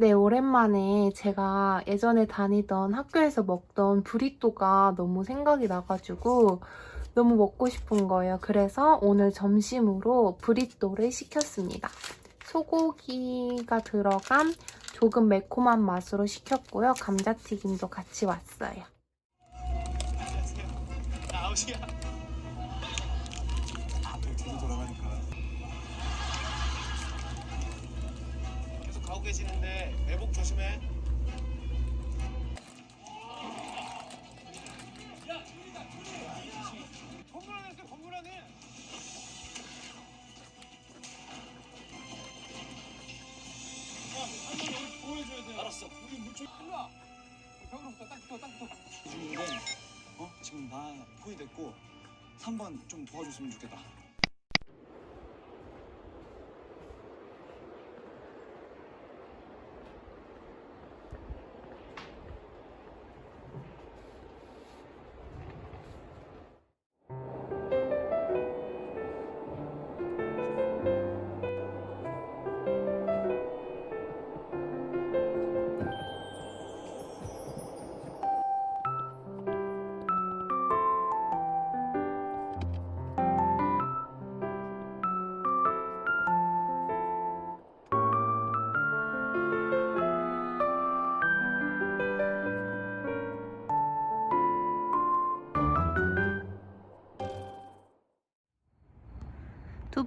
네, 오랜만에 제가 예전에 다니던 학교에서 먹던 브리또가 너무 생각이 나가지고 너무 먹고 싶은 거예요. 그래서 오늘 점심으로 브리또를 시켰습니다. 소고기가 들어간 조금 매콤한 맛으로 시켰고요. 감자튀김도 같이 왔어요. 가고 계시는데 매복 조심해. 건물 안에 있어 건물 안에. 알았어. 우리 물총 일로 와. 벽으로부터 딱 붙어, 딱 붙어. 중인데 어 지금 나 포위됐고 3번 좀 도와줬으면 좋겠다.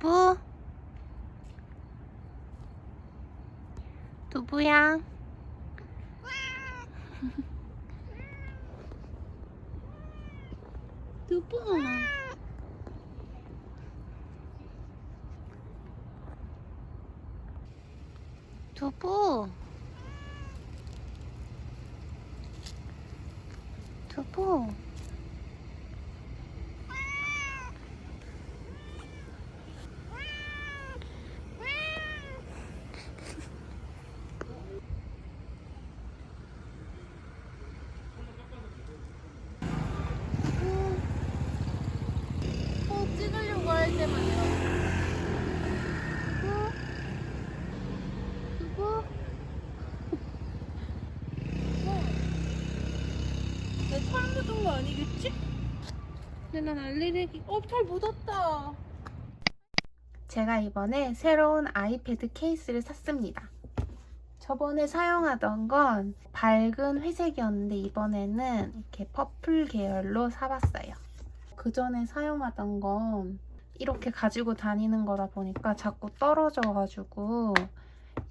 두부? 두부야? 두부? 두부? 두부? 찍으려고 할 때만 이러고. 어? 누구? 내털 묻은 거 아니겠지? 근데 난 알레르기. 어, 털 묻었다. 제가 이번에 새로운 아이패드 케이스를 샀습니다. 저번에 사용하던 건 밝은 회색이었는데 이번에는 이렇게 퍼플 계열로 사봤어요. 그 전에 사용하던 건 이렇게 가지고 다니는 거다 보니까 자꾸 떨어져가지고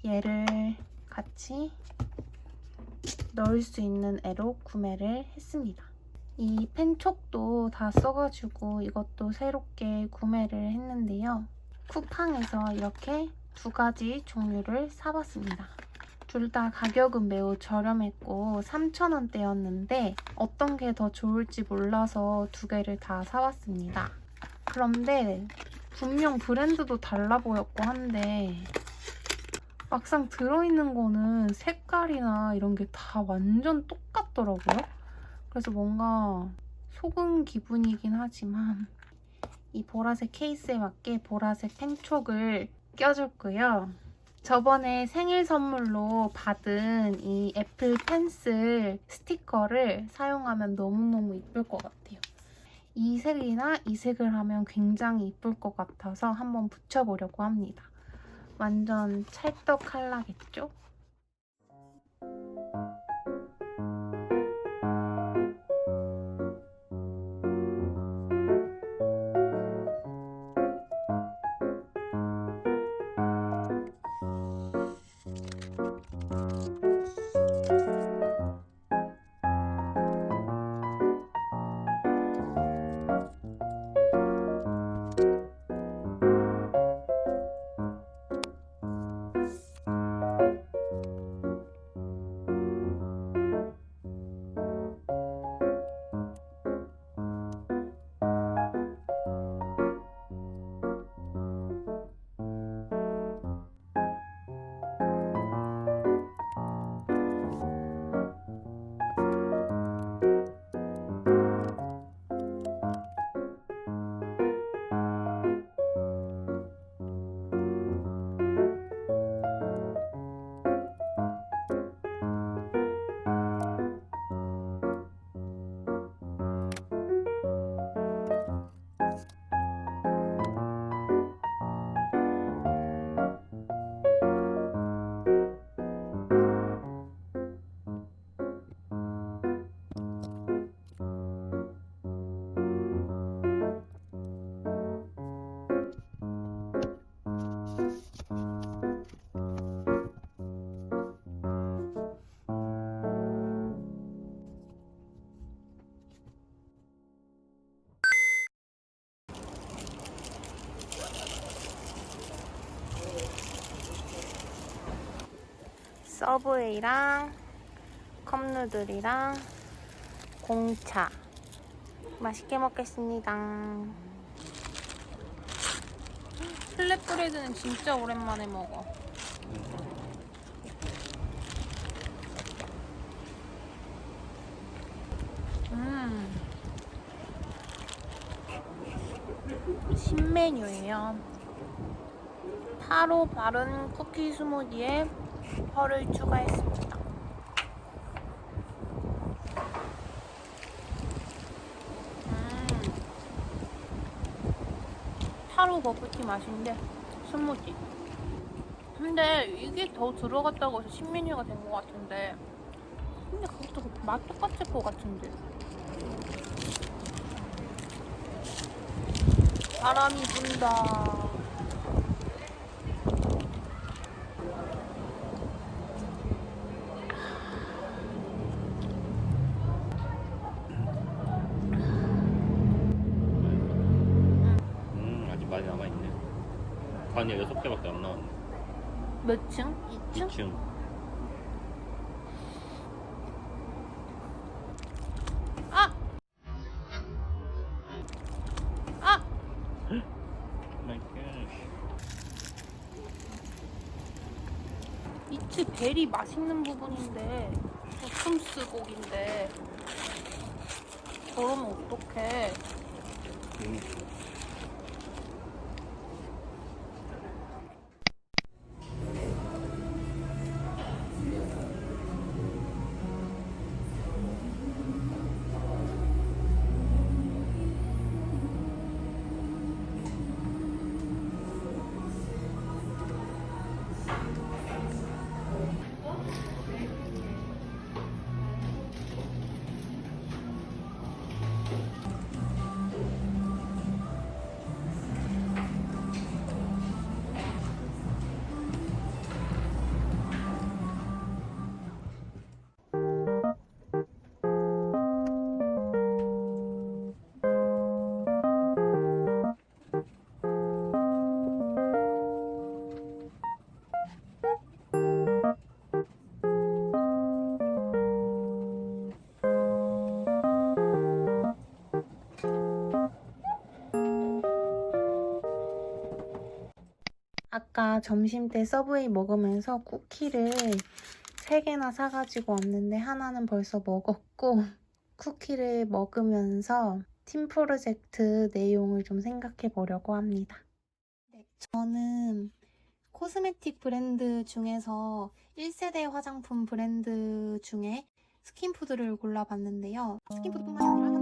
얘를 같이 넣을 수 있는 애로 구매를 했습니다. 이 펜촉도 다 써가지고 이것도 새롭게 구매를 했는데요. 쿠팡에서 이렇게 두 가지 종류를 사봤습니다. 둘 다 가격은 매우 저렴했고 3,000원대였는데 어떤 게 더 좋을지 몰라서 두 개를 다 사왔습니다. 그런데 분명 브랜드도 달라 보였고 한데 막상 들어있는 거는 색깔이나 이런 게 다 완전 똑같더라고요. 그래서 뭔가 속은 기분이긴 하지만 이 보라색 케이스에 맞게 보라색 펜촉을 껴줬고요. 저번에 생일 선물로 받은 이 애플 펜슬 스티커를 사용하면 너무너무 이쁠 것 같아요. 이 색이나 이 색을 하면 굉장히 이쁠 것 같아서 한번 붙여보려고 합니다. 완전 찰떡 칼라겠죠? 서브웨이랑 컵누들이랑 공차 맛있게 먹겠습니다. 플랫브레드는 진짜 오랜만에 먹어. 음. 신메뉴예요. 타로 바른 쿠키 스무디에 펄을 추가했습니다. 타로 버블티 맛인데 스무디. 근데 이게 더 들어갔다고 해서 신메뉴가 된 것 같은데 근데 그것도 맛 똑같을 것 같은데 바람이 분다 음 아직 많이 남아있네 아니야 여섯 개밖에 안 나왔네 몇 층? 2층? 2층 아! 아! 마이 이츠 베리 맛있는 부분인데 부품스 곡인데 저러면 어떡해 음. 아까 점심 때 서브웨이 먹으면서 쿠키를 3개나 사가지고 왔는데 하나는 벌써 먹었고 쿠키를 먹으면서 팀 프로젝트 내용을 좀 생각해 보려고 합니다. 네, 저는 코스메틱 브랜드 중에서 1세대 화장품 브랜드 중에 스킨푸드를 골라봤는데요. 스킨푸드뿐만 아니라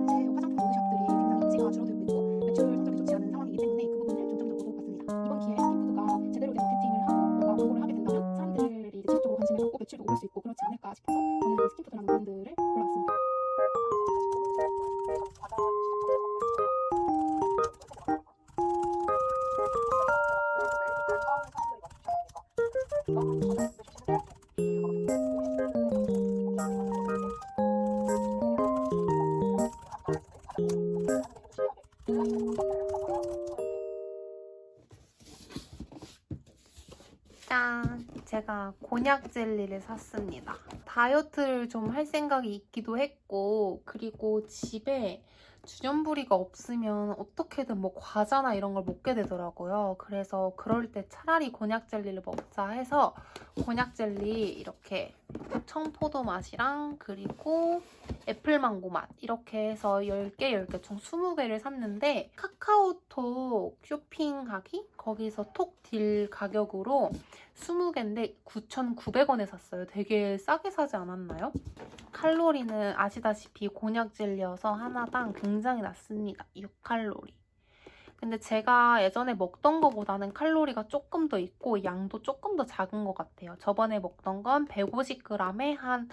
짠! 제가 곤약 젤리를 샀습니다. 다이어트를 좀 할 생각이 있기도 했고, 그리고 집에 주전부리가 없으면 어떻게든 뭐 과자나 이런 걸 먹게 되더라고요. 그래서 그럴 때 차라리 곤약 젤리를 먹자 해서 곤약 젤리 이렇게 청포도 맛이랑 그리고 애플망고 맛 이렇게 해서 10개, 10개 총 20개를 샀는데 카카오톡 쇼핑하기? 거기서 톡 딜 가격으로 20개인데 9,900원에 샀어요. 되게 싸게 사지 않았나요? 칼로리는 아시다시피 곤약 젤리여서 하나당 낮습니다. 6칼로리. 근데 제가 예전에 먹던 거보다는 칼로리가 조금 더 있고 양도 조금 더 작은 것 같아요. 저번에 먹던 건 150g에 한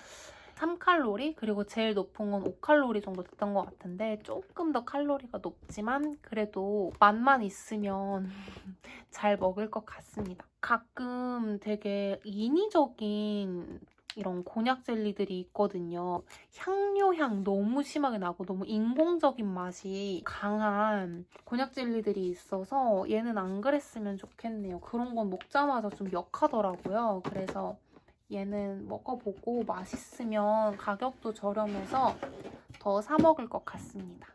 3칼로리 그리고 제일 높은 건 5칼로리 정도 됐던 것 같은데 조금 더 칼로리가 높지만 그래도 맛만 있으면 잘 먹을 것 같습니다. 가끔 되게 인위적인 이런 곤약 젤리들이 있거든요. 향료 향 너무 심하게 나고 너무 인공적인 맛이 강한 곤약 젤리들이 있어서 얘는 안 그랬으면 좋겠네요. 그런 건 먹자마자 좀 역하더라고요. 그래서 얘는 먹어보고 맛있으면 가격도 저렴해서 더 사 먹을 것 같습니다.